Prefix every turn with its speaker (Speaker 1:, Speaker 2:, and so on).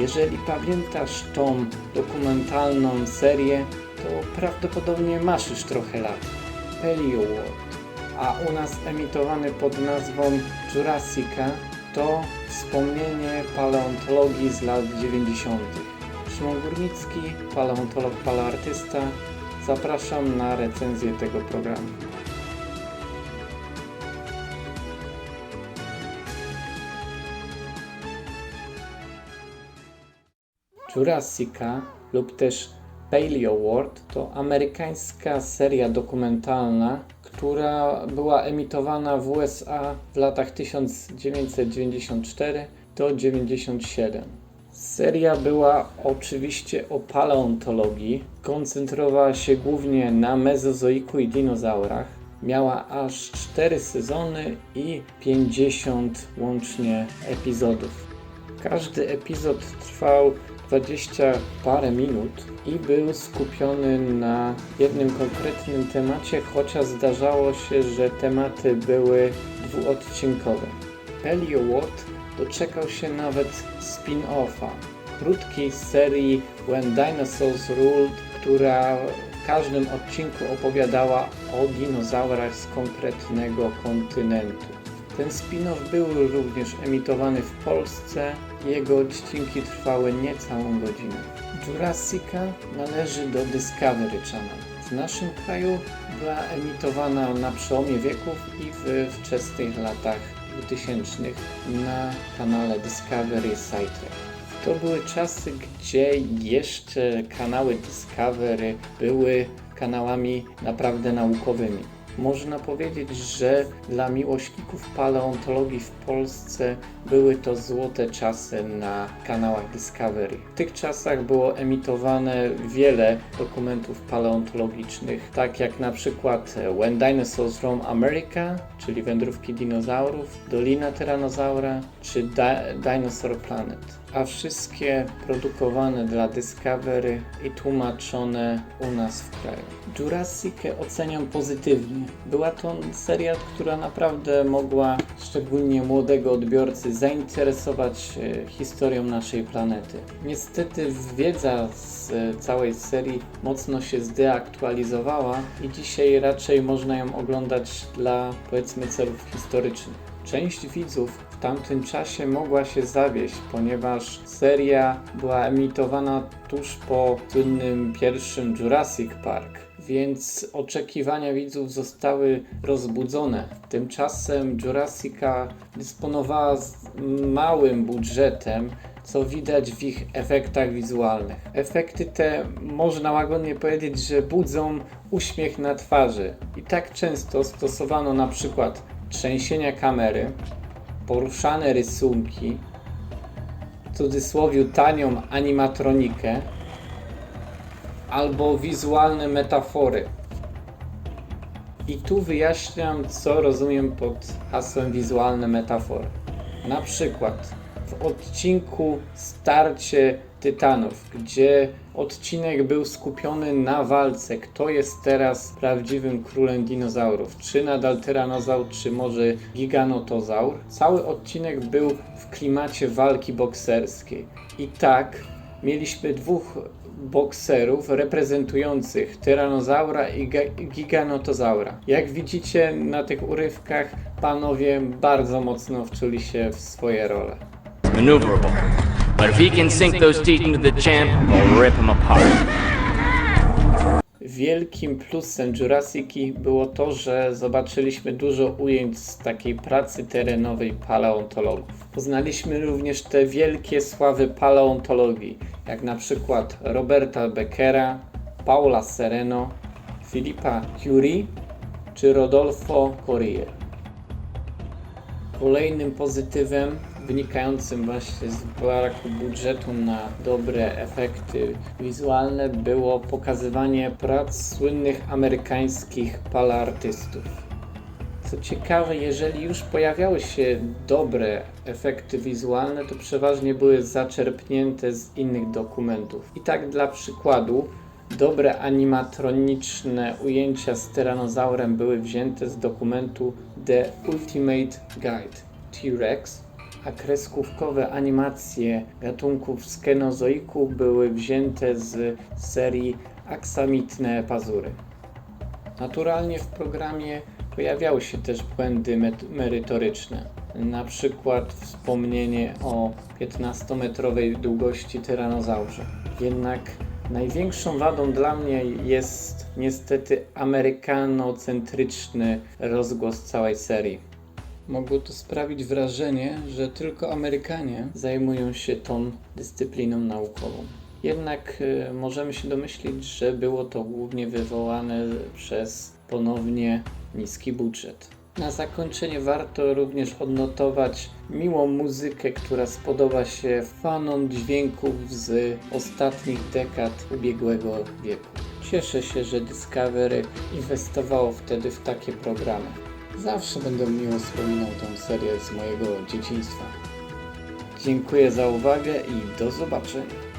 Speaker 1: Jeżeli pamiętasz tą dokumentalną serię, to prawdopodobnie masz już trochę lat. Paleo World, a u nas emitowany pod nazwą Jurassica to wspomnienie paleontologii z lat 90. Szymon Górnicki, paleontolog, paleoartysta. Zapraszam na recenzję tego programu. Jurassica lub też Paleo World to amerykańska seria dokumentalna, która była emitowana w USA w latach 1994 do 97. Seria była oczywiście o paleontologii, koncentrowała się głównie na mezozoiku i dinozaurach. Miała aż 4 sezony i 50 łącznie epizodów. Każdy epizod trwał 20 parę minut i był skupiony na jednym konkretnym temacie, chociaż zdarzało się, że tematy były dwuodcinkowe. Paleo World doczekał się nawet spin-offa, krótkiej serii When Dinosaurs Ruled, która w każdym odcinku opowiadała o dinozaurach z konkretnego kontynentu. Ten spin-off był również emitowany w Polsce. Jego odcinki trwały niecałą godzinę. Jurassica należy do Discovery Channel. W naszym kraju była emitowana na przełomie wieków i w wczesnych latach 2000 na kanale Discovery Sidetrack. To były czasy, gdzie jeszcze kanały Discovery były kanałami naprawdę naukowymi. Można powiedzieć, że dla miłośników paleontologii w Polsce były to złote czasy na kanałach Discovery. W tych czasach było emitowane wiele dokumentów paleontologicznych, tak jak na przykład When Dinosaurs Roam America, czyli Wędrówki dinozaurów, Dolina Tyrannosaura czy Di- Dinosaur Planet a wszystkie produkowane dla Discovery i tłumaczone u nas w kraju. Jurassicę oceniam pozytywnie. Była to seria, która naprawdę mogła szczególnie młodego odbiorcy zainteresować się historią naszej planety. Niestety wiedza z e, całej serii mocno się zdeaktualizowała i dzisiaj raczej można ją oglądać dla powiedzmy celów historycznych. Część widzów w tamtym czasie mogła się zawieść, ponieważ seria była emitowana tuż po słynnym pierwszym Jurassic Park, więc oczekiwania widzów zostały rozbudzone. Tymczasem Jurassica dysponowała małym budżetem, co widać w ich efektach wizualnych. Efekty te można łagodnie powiedzieć, że budzą uśmiech na twarzy. I tak często stosowano na przykład trzęsienia kamery, poruszane rysunki, w cudzysłowie tanią animatronikę, albo wizualne metafory. I tu wyjaśniam, co rozumiem pod hasłem wizualne metafory. Na przykład w odcinku Starcie Tytanów, gdzie odcinek był skupiony na walce, kto jest teraz prawdziwym królem dinozaurów, czy nadal tyranozaur, czy może giganotozaur. Cały odcinek był w klimacie walki bokserskiej. I tak mieliśmy dwóch bokserów reprezentujących tyranozaura i ga- giganotozaura. Jak widzicie na tych urywkach, panowie bardzo mocno wczuli się w swoje role.
Speaker 2: Maneuverable. But if he can sink those teeth into the champ, we'll rip him apart.
Speaker 1: Wielkim plusem Jurassic'i było to, że zobaczyliśmy dużo ujęć z takiej pracy terenowej paleontologów. Poznaliśmy również te wielkie sławy paleontologii, jak na przykład Roberta Beckera, Paula Sereno, Filipa Curie czy Rodolfo Corrier. Kolejnym pozytywem wynikającym właśnie z braku budżetu na dobre efekty wizualne było pokazywanie prac słynnych amerykańskich paleartystów. Co ciekawe, jeżeli już pojawiały się dobre efekty wizualne, to przeważnie były zaczerpnięte z innych dokumentów. I tak dla przykładu, dobre animatroniczne ujęcia z tyranozaurem były wzięte z dokumentu The Ultimate Guide T-Rex, a kreskówkowe animacje gatunków skenozoiku były wzięte z serii Aksamitne Pazury. Naturalnie w programie pojawiały się też błędy merytoryczne. Na przykład wspomnienie o 15-metrowej długości tyranozaurze. Jednak największą wadą dla mnie jest niestety amerykanocentryczny rozgłos całej serii. Mogło to sprawić wrażenie, że tylko Amerykanie zajmują się tą dyscypliną naukową. Jednak y, możemy się domyślić, że było to głównie wywołane przez ponownie niski budżet. Na zakończenie warto również odnotować miłą muzykę, która spodoba się fanom dźwięków z ostatnich dekad ubiegłego wieku. Cieszę się, że Discovery inwestowało wtedy w takie programy. Zawsze będę miło wspominał tę serię z mojego dzieciństwa. Dziękuję za uwagę i do zobaczenia.